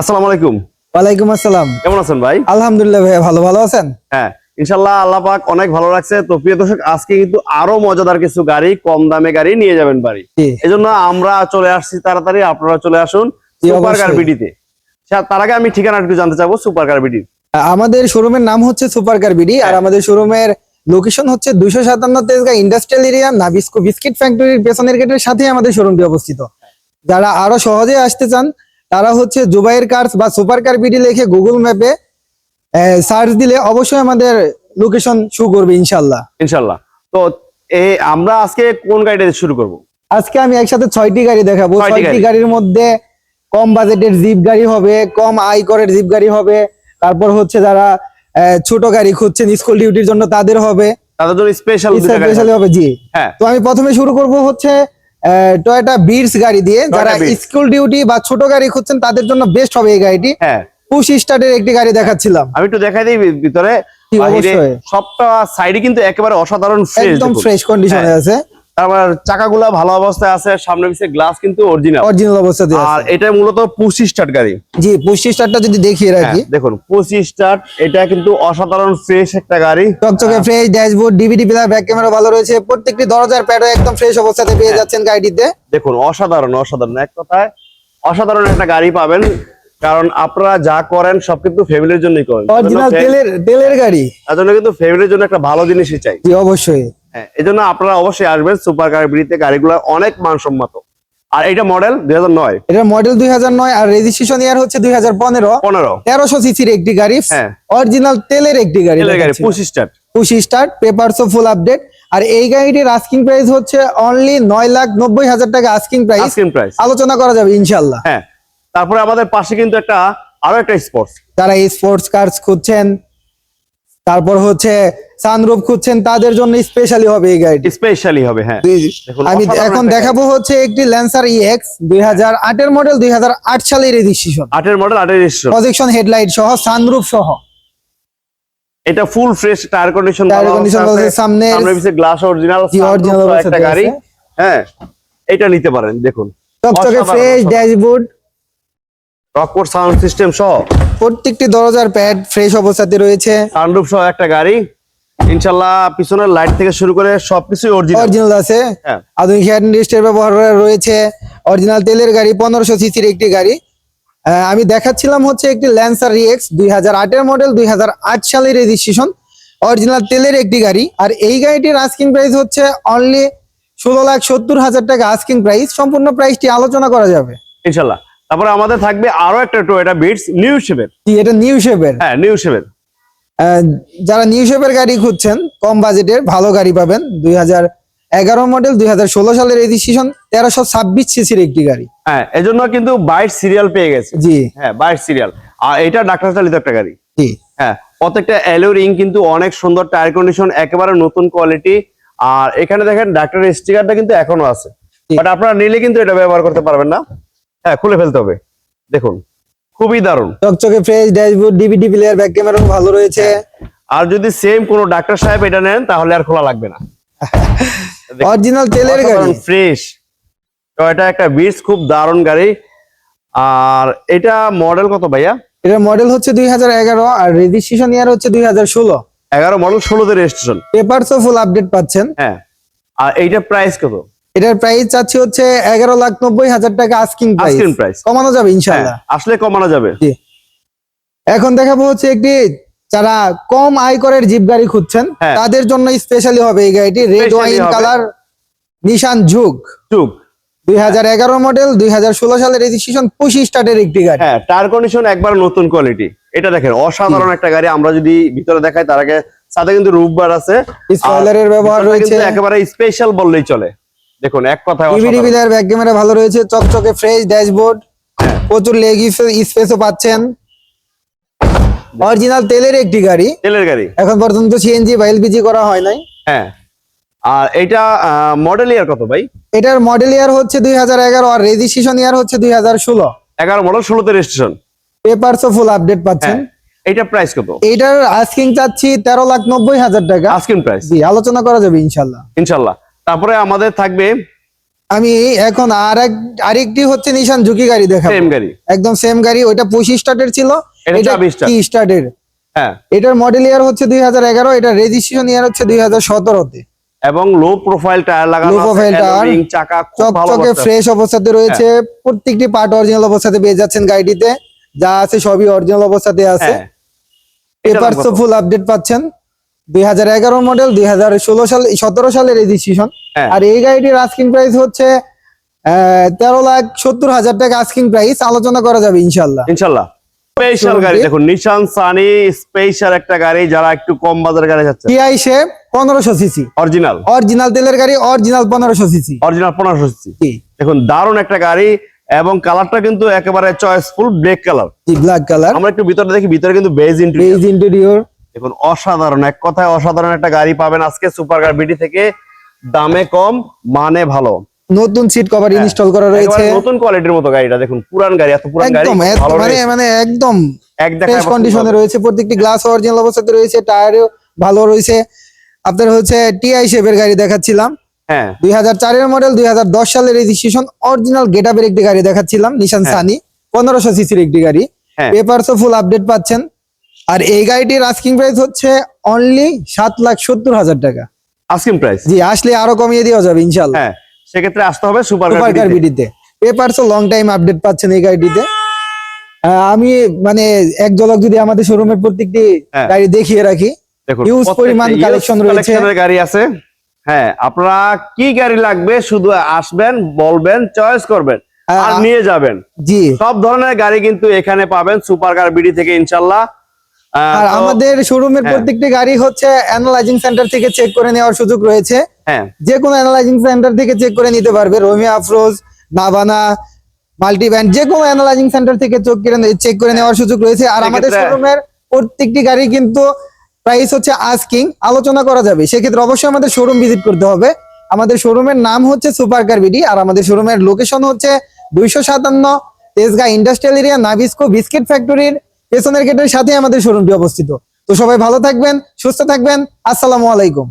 আসসালামু আলাইকুম। ওয়ালাইকুম আসসালাম। কেমন আছেন ভাই? আলহামদুলিল্লাহ ভাই ভালো ভালো আছেন? হ্যাঁ ইনশাল্লাহ আল্লাহ পাক অনেক ভালো লাগছে তো প্রিয় দর্শক আজকে কিন্তু আরও মজাদার কিছু গাড়ি কম দামে গাড়ি নিয়ে যাবেন বাড়ি। এজন্য আমরা চলে আসছি তাড়াতাড়ি আপনারা চলে আসুন সুপার কার। বিডিতে তার আগে আমি ঠিকানা একটু জানতে চাবো সুপার কার বিডি আমাদের শোরুমের নাম হচ্ছে সুপার কার বিডি আর হ্যাঁ। আমাদের শোরুমের লোকেশন হচ্ছে দুইশো সাতান্ন Tejgaon industrial area Nabisco biscuit ফ্যাক্টরির পেছনের গেটের সাথে আমাদের শোরুমটি অবস্থিত। যারা আরও সহজে আসতে চান তারা হচ্ছে জুবাইর কার্স বা সুপার কার বিডি লিখে গুগল ম্যাপে সার্চ দিলে অবশ্যই আমাদের লোকেশন শু করবে ইনশাল্লাহ ইনশাল্লাহ তো এ আমরা আজকে কোন গাড়িটা শুরু করব? আজকে আমি একসাথে ছয়টি গাড়ি দেখাবো। ছয়টি গাড়ির মধ্যে কম বাজেটের জিপ গাড়ি হবে কম আয় করের জিপ গাড়ি হবে তারপর হচ্ছে যারা ছোট গাড়ি খুঁজছেন স্কুল ডিউটির জন্য তাদের হবে। তাদের জন্য স্পেশাল স্পেশালি হবে জি। হ্যাঁ। তো আমি প্রথমে শুরু করব হচ্ছে টয়টা বিটস গাড়ি দিয়ে যারা স্কুল ডিউটি বা ছোট গাড়ি খুঁজছেন তাদের জন্য বেস্ট হবে এই গাড়িটি। হ্যাঁ। পুশ স্টার্টের একটি গাড়ি দেখাচ্ছিলাম। আমি একটু দেখাই দিই ভিতরে। সবটা সাইডে কিন্তু একেবারে অসাধারণ একদম ফ্রেশ কন্ডিশনে হ্যাঁ। আছে। তারপর চাকাগুলা ভালো অবস্থায় আছে সামনে পিছে গ্লাস কিন্তু অরিজিনাল অরিজিনাল অবস্থাতে আর এটা মূলত পুশি স্টার্ট গাড়ি। জি পুশ স্টার্টটা যদি দেখিয়ে হ্যাঁ, রাখি দেখুন পুশি স্টার্ট এটা কিন্তু অসাধারণ ফ্রেশ একটা গাড়ি। চকচকে fresh dashboard DVD player back camera ভালো রয়েছে। প্রত্যেকটি দরজার প্যাডও একদম ফ্রেশ অবস্থাতে পেয়ে যাচ্ছেন গাড়িটিতে। দেখুন অসাধারণ অসাধারণ। এক কথায় অসাধারণ একটা গাড়ি পাবেন। কারণ আপনারা যা করেন সব কিন্তু ফ্যামিলির জন্যই করেন। অরিজিনাল তেলের তেলের গাড়ি। তার জন্য কিন্তু ফ্যামিলির জন্য একটা ভালো জিনিসই চাই। জি অবশ্যই। হ্যাঁ এই আপনারা অবশ্যই আসবেন সুপার কার বিড়িতে গাড়িগুলো অনেক মানসম্মত। আর এটা মডেল দুই হাজার নয়। এটার মডেল দুই হাজার নয় আর রেজিস্ট্রেশন ইয়ার হচ্ছে দুই হাজার পনেরো। পনেরো। তেরোশো সিসির একটি গাড়ি হ্যাঁ। অরিজিনাল তেলের একটি গাড়ি। Push start. Push start papers full update আর এই গাড়িটির আস্কিং প্রাইস হচ্ছে অনলি নয় লাখ নব্বই হাজার টাকা আস্কিং প্রাইস আস্কিং প্রাইস আলোচনা করা যাবে ইনশাল্লাহ হ্যাঁ। তারপরে আমাদের পাশে কিন্তু একটা আরও একটা স্পোর্টস যারা স্পোর্টস কার্স খুঁজছেন তারপর হচ্ছে সানরুফ খুঁজছেন তাদের জন্য স্পেশালি হবে এই গাড়িটি। স্পেশালি হবে হ্যাঁ। আমি এখন দেখাবো হচ্ছে একটি ল্যান্সার ইএক্স দুই হাজার আটের মডেল দুই হাজার আট সালের রেজিস্ট্রেশন আটের মডেল আটের রেজিস্ট্রেশন প্রজেকশন হেডলাইট সহ সানরুফ সহ। এটা ফুল ফ্রেশ টায়ার কন্ডিশন ভালো আছে, সামনের- সামনে পিছে গ্লাস অরিজিনাল original একটা গাড়ি। হ্যাঁ এটা নিতে পারেন দেখুন। চকচকে fresh. Dashboard Rockport sound system সহ প্রত্যেকটি দরজার প্যাড ফ্রেশ অবস্থাতে রয়েছে। সানরুফ সহ একটা গাড়ি। ইনশাল্লাহ পিছনের লাইট থেকে শুরু করে সবকিছুই অরিজিনাল আছে। হ্যাঁ। আধুনিক হ্যান্ডলিস্টের ব্যবহার রয়েছে। অরিজিনাল তেলের গাড়ি পনেরোশো সিসির একটি গাড়ি। আমি দেখাচ্ছিলাম হচ্ছে একটি ল্যান্সার রিএক্স দুই হাজার আটের মডেল দুই হাজার আট সালের রেজিস্ট্রেশন অরিজিনাল তেলের একটি গাড়ি। আর এই গাড়িটির আস্কিং প্রাইস হচ্ছে অনলি ষোলো লাখ সত্তর হাজার টাকা। আস্কিং প্রাইস সম্পূর্ণ প্রাইসটি আলোচনা করা যাবে। ইনশাল্লাহ। তারপরে আমাদের থাকবে আরও একটা টোয়েটা বিটস নিউ শেপের জি, এটা নিউ শেপের হ্যাঁ নিউ শেপের যারা নিউ শেপের গাড়ি খুঁজছেন কম বাজেটের ভালো গাড়ি পাবেন। দুই হাজার এগারো মডেল দুই হাজার ষোলো সালের রেজিস্ট্রেশন তেরোশো ছাব্বিশ সিসির একটি গাড়ি। হ্যাঁ এজন্য কিন্তু বাইশ সিরিয়াল পেয়ে গেছে। জি। হ্যাঁ বাইশ সিরিয়াল আর এটা ডাক্তার চালিত একটা গাড়ি। জি। হ্যাঁ প্রত্যেকটা অ্যালো রিং কিন্তু অনেক সুন্দর টায়ার কন্ডিশন একেবারে নতুন কোয়ালিটি আর এখানে দেখেন ডাক্তারের স্টিকারটা কিন্তু এখনও আছে। বাট আপনারা নিলে কিন্তু এটা ব্যবহার করতে পারবেন না। হ্যাঁ খুলে ফেলতে হবে। দেখুন খুবই দারুণ। চকচকে fresh dashboard DVD player back ক্যামেরাও ভালো রয়েছে। আর যদি সেম কোনো ডাক্তার সাহেব এটা নেন তাহলে আর খোলা লাগবে না। অরিজিনাল তেলের গাড়ি। ফ্রেশ তো এটা একটা বিটস খুব দারুণ গাড়ি। আর এটা মডেল কত ভাইয়া? এটা মডেল হচ্ছে দুই হাজার এগারো আর রেজিস্ট্রেশন ইয়ার হচ্ছে দুই হাজার ষোলো। এগারো মডেল ষোলোতে রেজিস্ট্রেশন পেপারসও ফুল আপডেট পাচ্ছেন। হ্যাঁ। আর এইটা প্রাইস কত? এটার প্রাইস চাচ্ছি হচ্ছে এগারো লাখ নব্বই হাজার টাকা আস্কিং প্রাইস কমানো যাবে হ্যাঁ, ইনশাল্লাহ আসলে কমানো যাবে। এখন দেখাবো হচ্ছে একটি যারা কম আয় আয়করের জিপ গাড়ি খুঁজছেন হ্যাঁ। তাদের জন্য স্পেশালি হবে এই গাড়িটি। রেড ওয়াইন কালার নিশান যুগ চুপ দুই হাজার এগারো মডেল দুই হাজার ষোলো সালের রেজিস্ট্রেশন পঁচিশ স্টার্টের একটি গাড়ি। হ্যাঁ টায়ার কন্ডিশন একবার নতুন কোয়ালিটি এটা দেখেন অসাধারণ একটা গাড়ি। আমরা যদি ভিতরে দেখাই তার আগে সাথে কিন্তু রুফবার আছে। স্পয়লারের ব্যবহার রয়েছে। একেবারে স্পেশাল বললেই চলে। দেখুন এক কথায় টিভি। টিভি ব্যাক ক্যামেরা ভালো রয়েছে চকচকে ফ্রেশ ড্যাশবোর্ড। প্রচুর লেগ স্পেসও পাচ্ছেন। অরিজিনাল তেলের একটি গাড়ি। তেলের গাড়ি। এখন পর্যন্ত সিএনজি বা এলপিজি করা হয় নাই। হ্যাঁ। আর এটা মডেল ইয়ার কত ভাই? এটার মডেল ইয়ার হচ্ছে দুই হাজার এগারো আর রেজিস্ট্রেশন ইয়ার হচ্ছে দুই হাজার ষোলো। এগারো মডেল ষোলোতে রেজিস্ট্রেশন পেপারসও ফুল আপডেট পাচ্ছেন। হ্যাঁ। এটা প্রাইস কত? এইটার আস্কিং চাচ্ছি তেরো লাখ নব্বই হাজার টাকা। আস্কিং প্রাইস জি আলোচনা করা যাবে ইনশাল্লাহ। ইনশাল্লাহ। তারপরে আমাদের থাকবে আমি এখন আর এক আরেকটি হচ্ছে নিশান ঝুঁকি গাড়ি দেখাবো। সেম গাড়ি। একদম সেম গাড়ি ওইটা পঁচিশ স্টার্টের ছিল এটা এটা 24 কি স্টার্টের হ্যাঁ। এটার মডেল ইয়ার হচ্ছে দুই হাজার এগারো এটা রেজিস্ট্রেশন ইয়ার হচ্ছে দুই হাজার সতেরোতে। এবং লো প্রোফাইল টায়ার লাগানো profile আছে, টায়ার, চাকা খুব ভালো চকচকে ফ্রেশ অবস্থাতে রয়েছে হ্যাঁ। প্রত্যেকটি পার্ট অরিজিনাল অবস্থাতে পেয়ে যাচ্ছেন গাড়িটিতে। যা আছে সবই অরিজিনাল অবস্থাতে আছে। এটার দাম পেপার কত? তো ফুল আপডেট পাচ্ছেন। দুই হাজার এগারো মডেল দুই হাজার ষোলো সাল সতেরো সালের রেজিস্ট্রেশন হ্যাঁ। আর এই গাড়িটির আস্কিং প্রাইস হচ্ছে তেরো লাখ সত্তর হাজার টাকা আস্কিং প্রাইস আলোচনা করা যাবে ইনশাল্লাহ ইনশাল্লাহ স্পেশাল গাড়ি। দেখুন নিশান সানি স্পেশাল একটা গাড়ি যারা একটু কম বাজারের গাড়ি যাচ্ছে। টিআই সে পনেরোশো সিসি অরিজিনাল অরিজিনাল তেলের গাড়ি অরিজিনাল পনেরোশো সিসি অরিজিনাল পনেরোশো সিসি দেখুন দারুণ একটা গাড়ি এবং কালারটা কিন্তু একেবারে choiceful black colour black colour আমরা একটু ভিতরে দেখি ভিতরে কিন্তু বেজ ইন্টেরিয়র বেজ ইন্টেরিয়র দেখুন অসাধারণ এক কথায় অসাধারণ একটা গাড়ি পাবেন আজকে সুপার কার বিডি থেকে। দামে কম মানে ভালো। নতুন সিট কভার ইনস্টল করা রয়েছে। নতুন কোয়ালিটির মতো গাড়িটা দেখুন পুরান গাড়ি এত পুরান গাড়ি মানে মানে একদম এক দেখায় কন্ডিশনে রয়েছে প্রত্যেকটি গ্লাস অরিজিনাল অবস্থাতে রয়েছে টায়ারও ভালো রয়েছে। আপনার হচ্ছে টিআই শেপের গাড়ি দেখাচ্ছিলাম। হ্যাঁ। দুই হাজার চারের মডেল দুই হাজার দশ সালের রেজিস্ট্রেশন অরিজিনাল গেটআপের একটি গাড়ি দেখাচ্ছিলাম নিশান। সানি পনেরোশো সিসির একটি গাড়ি। পেপারসও ফুল আপডেট পাচ্ছেন। আর এই গাড়িটির আস্কিং প্রাইস হচ্ছে অনলি সাত লাখ সত্তর হাজার টাকা। আস্কিং প্রাইস জি আসলে আরও কমিয়ে দেওয়া যাবে ইনশাল্লাহ হ্যাঁ সেক্ষেত্রে আসতে হবে সুপার কার বিডিতে পেপারসও লং টাইম আপডেট পাচ্ছেন এই গাড়িটিতে। আমি মানে এক ঝলক যদি আমাদের শোরুমের প্রত্যেকটি হ্যাঁ। গাড়ি দেখিয়ে রাখি প্রত্যেকটা পরিমাণ collection রয়েছে। গাড়ি আছে। হ্যাঁ আপনারা কি গাড়ি লাগবে শুধু আসবেন বলবেন চয়েস করবেন আর নিয়ে যাবেন। জি। সব ধরনের গাড়ি কিন্তু এখানে পাবেন সুপার কার বিডি থেকে ইনশাল্লাহ আর আমাদের শোরুমের হ্যাঁ। প্রত্যেকটি গাড়ি হচ্ছে অ্যানালাইজিং সেন্টার থেকে চেক করে নেওয়ার সুযোগ রয়েছে। হ্যাঁ। যে কোনো অ্যানালাইজিং সেন্টার থেকে চেক করে নিতে পারবে। রোমি আফরোজ নাভানা মাল্টি ব্যান্ড যে কোনো অ্যানালাইজিং সেন্টার থেকে চেক করে চেক করে নেওয়ার সুযোগ রয়েছে। আর আমাদের শোরুমের প্রত্যেকটি গাড়ি কিন্তু প্রাইস হচ্ছে আস্কিং আলোচনা করা যাবে। সেক্ষেত্রে অবশ্যই আমাদের শোরুম ভিজিট করতে হবে। আমাদের শোরুমের নাম হচ্ছে সুপার কার বিডি আর আমাদের শোরুমের লোকেশন হচ্ছে দুইশো সাতান্ন Tejgaon industrial area Nabisco biscuit ফ্যাক্টরির পেছনের গেটের সাথে আমাদের শোরুমটি অবস্থিত। তো সবাই ভালো থাকবেন সুস্থ থাকবেন। আসসালামু আলাইকুম।